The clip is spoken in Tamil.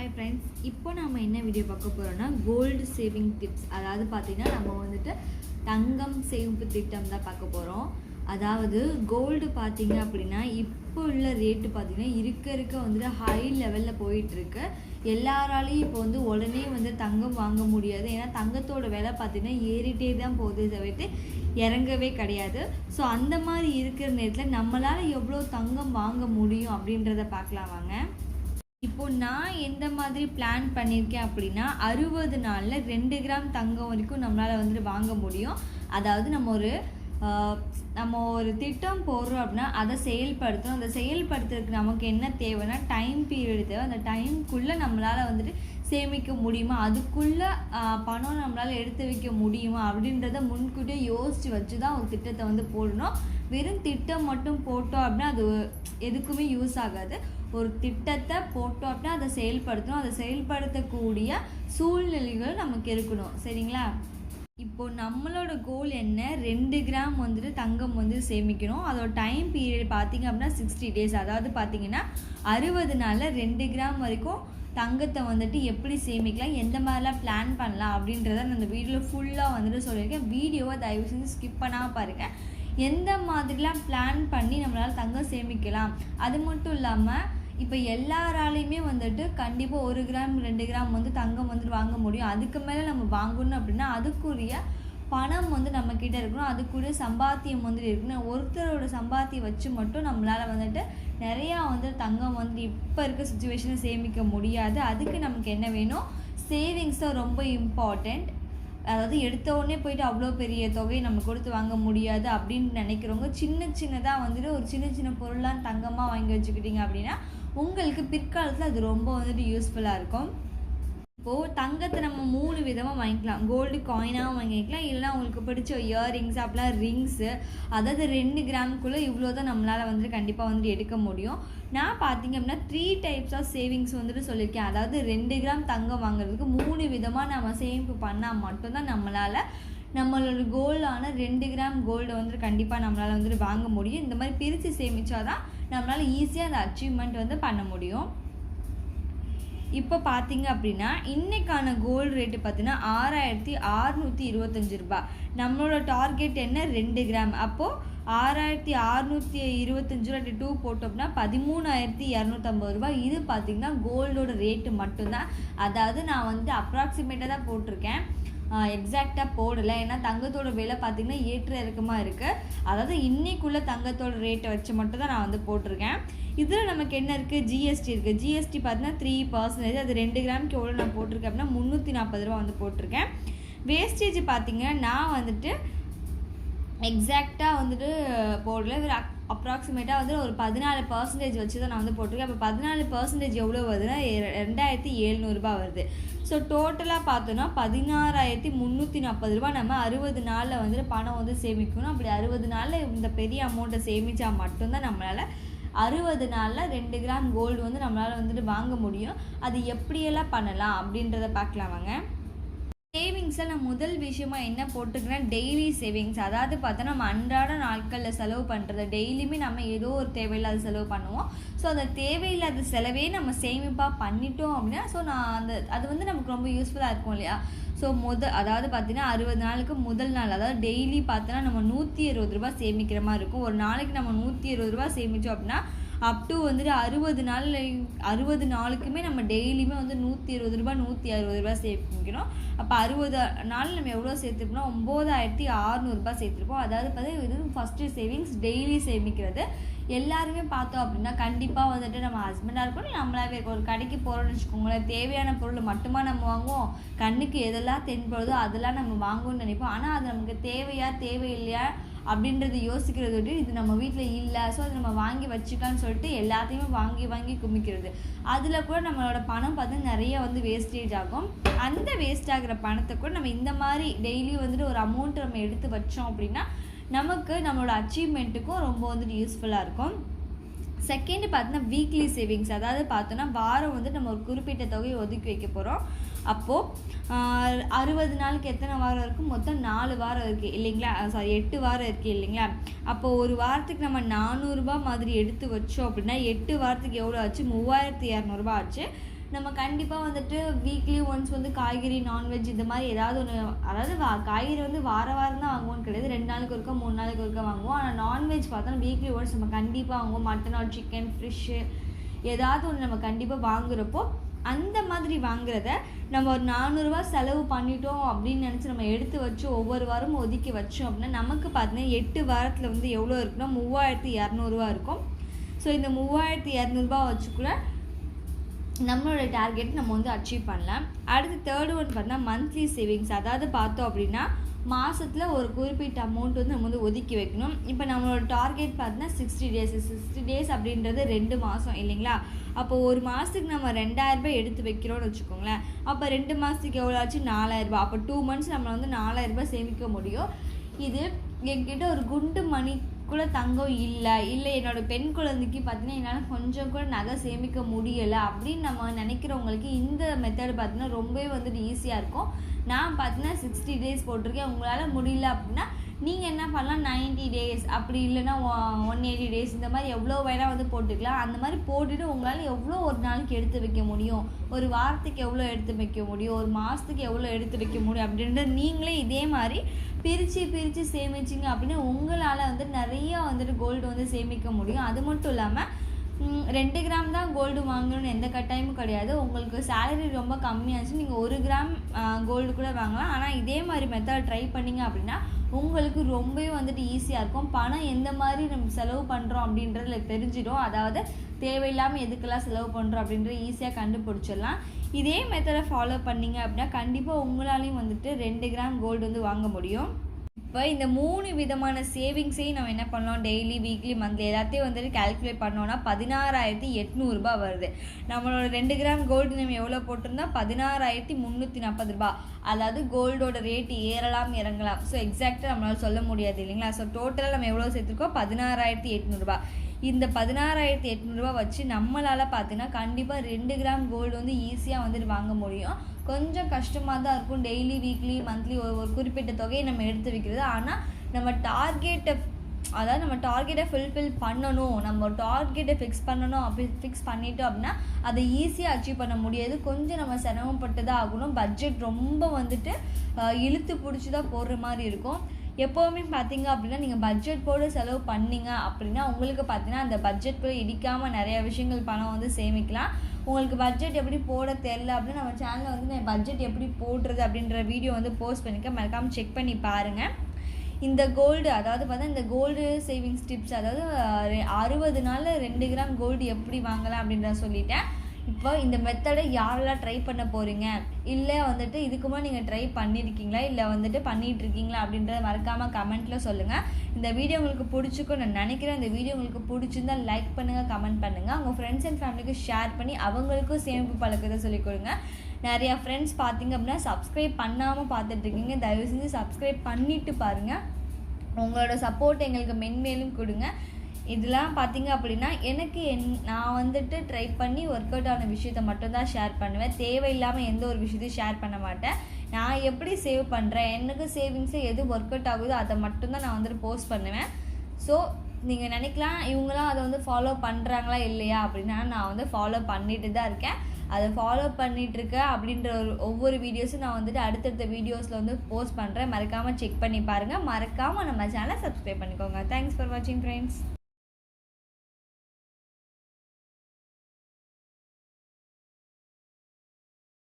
ஹாய் ஃப்ரெண்ட்ஸ் இப்போ நம்ம என்ன வீடியோ பார்க்க போகிறோம்னா கோல்டு சேவிங் டிப்ஸ் அதாவது பார்த்தீங்கன்னா நம்ம வந்துட்டு தங்கம் சேமிப்பு திட்டம் தான் பார்க்க போகிறோம் அதாவது கோல்டு பார்த்திங்க அப்படின்னா இப்போ உள்ள ரேட்டு பார்த்திங்கன்னா இருக்க இருக்க வந்துட்டு ஹை லெவலில் போயிட்டுருக்கு. எல்லாராலையும் இப்போ வந்து உடனே வந்து தங்கம் வாங்க முடியாது. ஏன்னா தங்கத்தோட விலை பார்த்திங்கன்னா ஏறிட்டே தான் போகுது தவிர்த்து இறங்கவே கிடையாது. ஸோ அந்த மாதிரி இருக்கிற நேரத்தில் நம்மளால் எவ்வளோ தங்கம் வாங்க முடியும் அப்படின்றத பார்க்கலாம் வாங்க. இப்போ நான் எந்த மாதிரி பிளான் பண்ணியிருக்கேன் அப்படின்னா அறுபது நாளில் ரெண்டு கிராம் தங்கம் வரைக்கும் நம்மளால் வந்துட்டு வாங்க முடியும். அதாவது நம்ம ஒரு நம்ம ஒரு திட்டம் போடுறோம் அப்படின்னா அதை செயல்படுத்தணும். அந்த செயல்படுத்துறதுக்கு நமக்கு என்ன தேவைன்னா டைம் பீரியட் தேவை. அந்த டைம்குள்ளே நம்மளால் வந்துட்டு சேமிக்க முடியுமா? அதுக்குள்ளே பணம் நம்மளால் எடுத்து வைக்க முடியுமா? அப்படின்றத முன்கூட்டியே யோசித்து வச்சு தான் ஒரு திட்டத்தை வந்து போடணும். வெறும் திட்டம் மட்டும் போட்டோம் அப்படின்னா அது எதுக்குமே யூஸ் ஆகாது. ஒரு திட்டத்தை போட்டோம் அப்படின்னா அதை செயல்படுத்தணும். அதை செயல்படுத்தக்கூடிய சூழ்நிலைகள் நமக்கு இருக்கணும். சரிங்களா? இப்போ நம்மளோட கோல் என்ன? ரெண்டு கிராம் வந்துட்டு தங்கம் வந்து சேமிக்கணும். அதோட டைம் பீரியட் பார்த்திங்க அப்படின்னா சிக்ஸ்டி டேஸ் அதாவது பார்த்தீங்கன்னா அறுபது நாளில் ரெண்டு கிராம் வரைக்கும் தங்கத்தை வந்துட்டு எப்படி சேமிக்கலாம்? எந்த மாதிரிலாம் பிளான் பண்ணலாம்? அப்படின்றத நான் இந்த வீடியோவில் ஃபுல்லாக வந்துட்டு சொல்லியிருக்கேன். வீடியோவை தயவு செஞ்சு ஸ்கிப் பண்ணாமல் பாருங்கள் எந்த மாதிரிலாம் பிளான் பண்ணி நம்மளால் தங்கம் சேமிக்கலாம்? அது மட்டும் இல்லாமல் இப்போ எல்லாராலையுமே வந்துட்டு கண்டிப்பாக ஒரு கிராம் ரெண்டு கிராம் வந்து தங்கம் வந்துட்டு வாங்க முடியும். அதுக்கு மேலே நம்ம வாங்கணும் அப்படின்னா அதுக்குரிய பணம் வந்து நம்ம கிட்ட இருக்கணும். அதுக்குரிய சம்பாத்தியம் வந்துட்டு இருக்கணும். ஒருத்தரோட சம்பாத்தியம் வச்சு மட்டும் நம்மளால் வந்துட்டு நிறையா வந்து தங்கம் வந்து இப்போ இருக்க சுச்சுவேஷனை சேமிக்க முடியாது. அதுக்கு நமக்கு என்ன வேணும்? சேவிங்ஸ் தான் ரொம்ப இம்பார்ட்டண்ட் அதாவது எடுத்த உடனே போயிட்டு அவ்வளோ பெரிய தொகையை நம்ம கொடுத்து வாங்க முடியாது அப்படின்னு நினைக்கிறவங்க சின்ன சின்னதாக வந்துட்டு ஒரு சின்ன சின்ன பொருளாக தங்கமாக வாங்கி வச்சுக்கிட்டீங்க அப்படின்னா உங்களுக்கு பிற்காலத்தில் அது ரொம்ப வந்துட்டு யூஸ்ஃபுல்லாக இருக்கும். இப்போது தங்கத்தை நம்ம மூணு விதமாக வாங்கிக்கலாம். கோல்டு காயினாகவும் வாங்கிக்கலாம். இல்லைனா உங்களுக்கு பிடிச்ச இயர்ரிங்ஸ் அப்படிலாம் ரிங்ஸு அதாவது ரெண்டு கிராம்குள்ளே இவ்வளோ தான் நம்மளால் வந்துட்டு கண்டிப்பாக வந்துட்டு எடுக்க முடியும். நான் பார்த்தீங்க அப்படின்னா த்ரீ டைப்ஸ் ஆஃப் சேவிங்ஸ் வந்துட்டு சொல்லியிருக்கேன். அதாவது ரெண்டு கிராம் தங்கம் வாங்குறதுக்கு மூணு விதமாக நம்ம சேமிப்பு பண்ணால் மட்டும்தான் நம்மளால் நம்மளோட கோல்டான ரெண்டு கிராம் கோல்டை வந்துட்டு கண்டிப்பாக நம்மளால் வந்துட்டு வாங்க முடியும். இந்த மாதிரி பிரித்து சேமித்தா தான் நம்மளால் ஈஸியாக அந்த அச்சீவ்மெண்ட் வந்து பண்ண முடியும். இப்போ பார்த்தீங்க அப்படின்னா இன்றைக்கான கோல்டு ரேட்டு பார்த்தீங்கன்னா ஆறாயிரத்தி அறுநூற்றி இருபத்தஞ்சு ரூபாய். நம்மளோட டார்கெட் என்ன? ரெண்டு கிராம் அப்போது ஆறாயிரத்தி அறுநூற்றி இருபத்தஞ்சு ரூபா டூ போட்டோம்னா பதிமூணாயிரத்தி இரநூத்தம்பது ரூபாய். இது பார்த்தீங்கன்னா கோல்டோட ரேட்டு மட்டும்தான். அதாவது நான் வந்து அப்ராக்சிமேட்டாக தான் போட்டிருக்கேன். எக்ஸாக்டாக போடலை. ஏன்னா தங்கத்தோட விலை பார்த்திங்கன்னா ஏற்ற இறக்கமாக இருக்குது அதாவது இன்றைக்குள்ளே தங்கத்தோட ரேட்டை வச்சு மட்டும் தான் நான் வந்து போட்டிருக்கேன். இதில் நமக்கு என்ன இருக்குது ஜிஎஸ்டி இருக்குது ஜிஎஸ்டி பார்த்தீங்கன்னா த்ரீ பர்சன்டேஜ் அது ரெண்டு கிராமுக்கு எவ்வளோ நான் போட்டிருக்கேன் அப்படின்னா முந்நூற்றி நாற்பது ரூபா வந்து போட்டிருக்கேன். வேஸ்டேஜ் பார்த்தீங்கன்னா நான் வந்துட்டு எக்ஸாக்டாக வந்துட்டு போடல. ஒரு அப்ராக்சிமேட்டாக வந்து ஒரு பதினாலு பர்சன்டேஜ் வச்சு தான் நான் வந்து போட்டிருக்கேன். அப்போ பதினாலு பர்சன்டேஜ் எவ்வளோ வருதுன்னா ரெண்டாயிரத்தி எழுநூறுபா வருது. ஸோ டோட்டலாக பார்த்தோன்னா பதினாறாயிரத்தி முந்நூற்றி நாற்பது ரூபா நம்ம அறுபது நாளில் வந்துட்டு பணம் வந்து சேமிக்கணும். அப்படி அறுபது நாளில் இந்த பெரிய அமௌண்ட்டை சேமித்தா மட்டும்தான் நம்மளால் அறுபது நாளில் ரெண்டு கிராம் கோல்டு வந்து நம்மளால் வந்துட்டு வாங்க முடியும். அது எப்படியெல்லாம் பண்ணலாம் அப்படின்றத பார்க்கலாம் வாங்க சேவிங்ஸில் நான் முதல் விஷயமா என்ன போட்டுக்கிறேன் டெய்லி சேவிங்ஸ் அதாவது பார்த்தா நம்ம அன்றாட நாட்களில் செலவு பண்ணுறது டெய்லியுமே நம்ம ஏதோ ஒரு தேவையில்லாத செலவு பண்ணுவோம். ஸோ அந்த தேவையில்லாத செலவே நம்ம சேமிப்பாக பண்ணிட்டோம் அப்படின்னா ஸோ நான் அந்த அது வந்து நமக்கு ரொம்ப யூஸ்ஃபுல்லாக இருக்கும் இல்லையா? ஸோ முத அதாவது பார்த்தீங்கன்னா அறுபது நாளுக்கு முதல் நாள் அதாவது டெய்லி பார்த்தோன்னா நம்ம நூற்றி இருபது ரூபா சேமிக்கிற மாதிரி இருக்கும். ஒரு நாளைக்கு நம்ம நூற்றி இருபது ரூபா சேமித்தோம் அப்படின்னா அப் டு வந்துட்டு அறுபது நாளில் அறுபது நாளுக்குமே நம்ம டெய்லியுமே வந்து நூற்றி இருபது ரூபா நூற்றி அறுபது ரூபாய் சேமிக்கணும் அப்போ அறுபது நாள் நம்ம எவ்வளோ சேர்த்துருப்போம்னா ஒம்போதாயிரத்தி அறநூறுபா சேர்த்துருப்போம். அதாவது பார்த்தீங்கன்னா இது ஃபஸ்ட்டு சேவிங்ஸ் டெய்லி சேமிக்கிறது. எல்லாருமே பார்த்தோம் அப்படின்னா கண்டிப்பாக வந்துட்டு நம்ம ஹஸ்பண்டாக இருக்கணும் நம்மளாவே இருக்கும் ஒரு கடைக்கு போகிறோம்னு வச்சுக்கோங்களேன் தேவையான பொருள் மட்டுமா நம்ம வாங்குவோம்? கண்ணுக்கு எதெல்லாம் தென்படுதோ அதெல்லாம் நம்ம வாங்குவோம்னு நினைப்போம். ஆனால் அது நமக்கு தேவையா தேவையில்லையா அப்படின்றது யோசிக்கிறது விட்டு இது நம்ம வீட்டில் இல்லை. ஸோ அது நம்ம வாங்கி வச்சுக்கலாம்னு சொல்லிட்டு எல்லாத்தையுமே வாங்கி வாங்கி குமிக்கிறது. அதில் கூட நம்மளோட பணம் பார்த்து நிறைய வந்து வேஸ்டேஜ் ஆகும். அந்த வேஸ்ட் ஆகிற பணத்தை கூட நம்ம இந்த மாதிரி டெய்லி வந்துட்டு ஒரு அமௌண்ட் நம்ம எடுத்து வச்சோம் அப்படின்னா நமக்கு நம்மளோட அச்சீவ்மெண்ட்டுக்கும் ரொம்ப வந்துட்டு யூஸ்ஃபுல்லாக இருக்கும். செகண்ட் பார்த்தோன்னா வீக்லி சேவிங்ஸ் அதாவது பார்த்தோன்னா வாரம் வந்து நம்ம ஒரு குறிப்பிட்ட தொகையை ஒதுக்கி வைக்க போகிறோம் அப்போது அறுபது நாளுக்கு எத்தனை வாரம் இருக்கும்? மொத்தம் நாலு வாரம் இருக்குது இல்லைங்களா? சாரி எட்டு வாரம் இருக்குது இல்லைங்களா? அப்போது ஒரு வாரத்துக்கு நம்ம நானூறுரூபா மாதிரி எடுத்து வச்சோம் அப்படின்னா எட்டு வாரத்துக்கு எவ்வளோ ஆச்சு? மூவாயிரத்தி இரநூறுபா ஆச்சு. நம்ம கண்டிப்பாக வந்துட்டு வீக்லி ஒன்ஸ் வந்து காய்கறி நான்வெஜ் இந்த மாதிரி ஏதாவது ஒன்று அதாவது வா காய்கறி வந்து வார வாரம் தான் வாங்குவோம்னு கிடையாது. ரெண்டு நாளுக்கு ஒருக்கா மூணு நாளுக்கு ஒருக்கா வாங்குவோம். ஆனால் நான்வெஜ் பார்த்தோன்னா வீக்லி ஒன்ஸ் நம்ம கண்டிப்பாக வாங்குவோம். மட்டன் ஆர் சிக்கன் ஃபிஷ்ஷு ஏதாவது ஒன்று நம்ம கண்டிப்பாக வாங்குறப்போ அந்த மாதிரி வாங்குறத நம்ம ஒரு நானூறுரூவா செலவு பண்ணிட்டோம் அப்படின்னு நினச்சி நம்ம எடுத்து வச்சு ஒவ்வொரு வாரமும் ஒதுக்கி வச்சோம் அப்படின்னா நமக்கு பார்த்தீங்கன்னா எட்டு வாரத்தில் வந்து எவ்வளோ இருக்குன்னா மூவாயிரத்தி இரநூறுவா இருக்கும். ஸோ இந்த மூவாயிரத்தி இரநூறுபா வச்சு கூட நம்மளோட டார்கெட் நம்ம வந்து அச்சீவ் பண்ணலாம். அடுத்து தேர்ட் ஒன் பார்த்தா மந்த்லி சேவிங்ஸ் அதாவது பார்த்தோம் அப்படின்னா மாதத்தில் ஒரு குறிப்பிட்ட அமௌண்ட் வந்து நம்ம வந்து ஒதுக்கி வைக்கணும். இப்போ நம்மளோட டார்கெட் பார்த்தீங்கன்னா சிக்ஸ்டி டேஸ் சிக்ஸ்டி டேஸ் அப்படின்றது ரெண்டு மாதம் இல்லைங்களா? அப்போ ஒரு மாதத்துக்கு நம்ம ரெண்டாயிரரூபா எடுத்து வைக்கிறோம்னு வச்சுக்கோங்களேன். அப்போ ரெண்டு மாதத்துக்கு எவ்வளோ ஆச்சு? நாலாயிரரூபா அப்போ டூ மந்த்ஸ் நம்ம வந்து நாலாயிரரூபா சேமிக்க முடியும். இது என்கிட்ட ஒரு குண்டு மணி கூட தங்கம் இல்லை இல்லை என்னோடய பெண் குழந்தைக்கு பார்த்தீங்கன்னா என்னால் கொஞ்சம் கூட நகை சேமிக்க முடியலை அப்படின்னு நம்ம நினைக்கிறவங்களுக்கு இந்த மெத்தடு பார்த்தீங்கன்னா ரொம்பவே வந்துட்டு ஈஸியாக இருக்கும். நான் பார்த்தீங்கன்னா சிக்ஸ்டி டேஸ் போட்டிருக்கேன். உங்களால் முடியல அப்படின்னா நீங்கள் என்ன பண்ணலாம் நைன்ட்டி டேஸ் அப்படி இல்லைன்னா ஒன் எயிட்டி டேஸ் இந்த மாதிரி எவ்வளோ வேணால் வந்து போட்டுக்கலாம். அந்த மாதிரி போட்டுட்டு உங்களால் எவ்வளோ ஒரு நாளைக்கு எடுத்து வைக்க முடியும்? ஒரு வாரத்துக்கு எவ்வளோ எடுத்து வைக்க முடியும்? ஒரு மாதத்துக்கு எவ்வளோ எடுத்து வைக்க முடியும்? அப்படின்றது நீங்களே இதே மாதிரி பிரித்து பிரித்து சேமிச்சிங்க அப்படின்னா உங்களால் வந்து நிறையா வந்துட்டு கோல்டு வந்து சேமிக்க முடியும். அது மட்டும் இல்லாமல் ரெண்டு கிராம் தான் கோல்டு வாங்கணும்னு எந்த கட்டாயமும் கிடையாது. உங்களுக்கு சேலரி ரொம்ப கம்மியாச்சு நீங்கள் ஒரு கிராம் கோல்டு கூட வாங்கலாம். ஆனால் இதே மாதிரி மெத்தட் ட்ரை பண்ணிங்க அப்படின்னா உங்களுக்கு ரொம்பவே வந்துட்டு ஈஸியாக இருக்கும். பணம் எந்த மாதிரி நம்ம செலவு பண்ணுறோம் அப்படின்றதுல தெரிஞ்சிடும். அதாவது தேவையில்லாமல் எதுக்கெல்லாம் செலவு பண்ணுறோம் அப்படின்றத ஈஸியாக கண்டுபிடிச்சிடலாம். இதே மெத்தடை ஃபாலோ பண்ணிங்க அப்படின்னா கண்டிப்பாக உங்களாலையும் வந்துட்டு ரெண்டு கிராம் கோல்டு வந்து வாங்க முடியும். இப்போ இந்த மூணு விதமான சேவிங்ஸையும் நம்ம என்ன பண்ணலாம்? டெய்லி வீக்லி மந்த்லி எல்லாத்தையும் வந்துட்டு கால்குலேட் பண்ணோன்னா பதினாறாயிரத்தி எட்நூறுபா வருது. நம்மளோட ரெண்டு கிராம் கோல்டு நம்ம எவ்வளோ போட்டிருந்தா? பதினாறாயிரத்தி முந்நூற்றி நாற்பது ரூபா அதாவது கோல்டோட ரேட்டு ஏறலாம் இறங்கலாம். ஸோ எக்ஸாக்டாக நம்மளால் சொல்ல முடியாது இல்லைங்களா? ஸோ டோட்டலாக நம்ம எவ்வளோ சேர்த்துருக்கோம்? பதினாறாயிரத்தி எட்நூறுபா இந்த பதினாறாயிரத்தி எட்நூறுபா வச்சு நம்மளால் பார்த்தீங்கன்னா கண்டிப்பாக ரெண்டு கிராம் கோல்டு வந்து ஈஸியாக வந்துட்டு வாங்க முடியும். கொஞ்சம் கஷ்டமாக தான் இருக்கும். டெய்லி வீக்லி மந்த்லி ஒரு ஒரு குறிப்பிட்ட தொகையை நம்ம எடுத்து வைக்கிறது. ஆனால் நம்ம டார்கெட்டை அதாவது நம்ம டார்கெட்டை ஃபில்ஃபில் பண்ணணும். நம்ம டார்கெட்டை ஃபிக்ஸ் பண்ணணும் அப்படி ஃபிக்ஸ் பண்ணிட்டோம் அப்படின்னா அதை ஈஸியாக அச்சீவ் பண்ண முடியாது. கொஞ்சம் நம்ம சிரமப்பட்டு தான் ஆகணும். பட்ஜெட் ரொம்ப வந்துட்டு இழுத்து பிடிச்சி தான் போடுற மாதிரி இருக்கும். எப்போவுமே பார்த்தீங்க அப்படின்னா நீங்கள் பட்ஜெட் போட்டு செலவு பண்ணீங்க அப்படின்னா உங்களுக்கு பார்த்தீங்கன்னா அந்த பட்ஜெட்குள்ளே இடிக்காமல் நிறைய விஷயங்கள் பணம் வந்து சேமிக்கலாம். உங்களுக்கு பட்ஜெட் எப்படி போட தெரில அப்படின்னு நம்ம சேனலில் வந்து நான் பட்ஜெட் எப்படி போடுறது அப்படின்ற வீடியோ வந்து போஸ்ட் பண்ணிக்க மறக்காமல் செக் பண்ணி பாருங்கள் இந்த கோல்டு அதாவது பார்த்தா இந்த கோல்டு சேவிங்ஸ் டிப்ஸ் அதாவது அறுபது நாளில் ரெண்டு கிராம் கோல்டு எப்படி வாங்கலாம் அப்படின்றத சொல்லிட்டேன். இப்போ இந்த மெத்தடை யாரெல்லாம் ட்ரை பண்ண போகிறீங்க இல்லை வந்துட்டு இதுக்கு நீங்கள் ட்ரை பண்ணியிருக்கீங்களா இல்லை வந்துட்டு பண்ணிகிட்டு இருக்கீங்களா அப்படின்றத மறக்காமல் கமெண்ட்டில் சொல்லுங்கள் இந்த வீடியோ உங்களுக்கு பிடிச்சிக்கும் நான் நினைக்கிறேன். இந்த வீடியோ உங்களுக்கு பிடிச்சிருந்தா லைக் பண்ணுங்கள் கமெண்ட் பண்ணுங்கள் உங்கள் ஃப்ரெண்ட்ஸ் அண்ட் ஃபேமிலிக்கு ஷேர் பண்ணி அவங்களுக்கும் சேமிப்பு பழக்கத்தை சொல்லிக் கொடுங்க. நிறையா ஃப்ரெண்ட்ஸ் பார்த்தீங்க அப்படின்னா சப்ஸ்கிரைப் பண்ணாமல் பார்த்துட்ருக்கீங்க தயவு செஞ்சு சப்ஸ்கிரைப் பண்ணிவிட்டு பாருங்கள் உங்களோட சப்போர்ட் எங்களுக்கு மென்மேலும் கொடுங்க. இதெல்லாம் பார்த்தீங்க அப்படின்னா எனக்கு என் நான் வந்துட்டு ட்ரை பண்ணி ஒர்க் அவுட் ஆன விஷயத்த மட்டும்தான் ஷேர் பண்ணுவேன். தேவையில்லாமல் எந்த ஒரு விஷயத்தையும் ஷேர் பண்ண மாட்டேன். நான் எப்படி சேவ் பண்ணுறேன் எனக்கு சேவிங்ஸு எது ஒர்க் அவுட் ஆகுதோ அதை மட்டும்தான் நான் வந்துட்டு போஸ்ட் பண்ணுவேன். ஸோ நீங்கள் நினைக்கலாம் இவங்களாம் அதை வந்து ஃபாலோ பண்ணுறாங்களா இல்லையா அப்படின்னா நான் வந்து ஃபாலோ பண்ணிட்டு தான் இருக்கேன். அதை ஃபாலோ பண்ணிகிட்ருக்கேன் இருக்கேன் அப்படின்ற ஒரு ஒவ்வொரு வீடியோஸும் நான் வந்துட்டு அடுத்தடுத்த வீடியோஸில் வந்து போஸ்ட் பண்ணுறேன் மறக்காமல் செக் பண்ணி பாருங்கள் மறக்காமல் நம்ம சேனலை சப்ஸ்கிரைப் பண்ணிக்கோங்க. தேங்க்ஸ் ஃபார் வாட்சிங் ஃப்ரெண்ட்ஸ்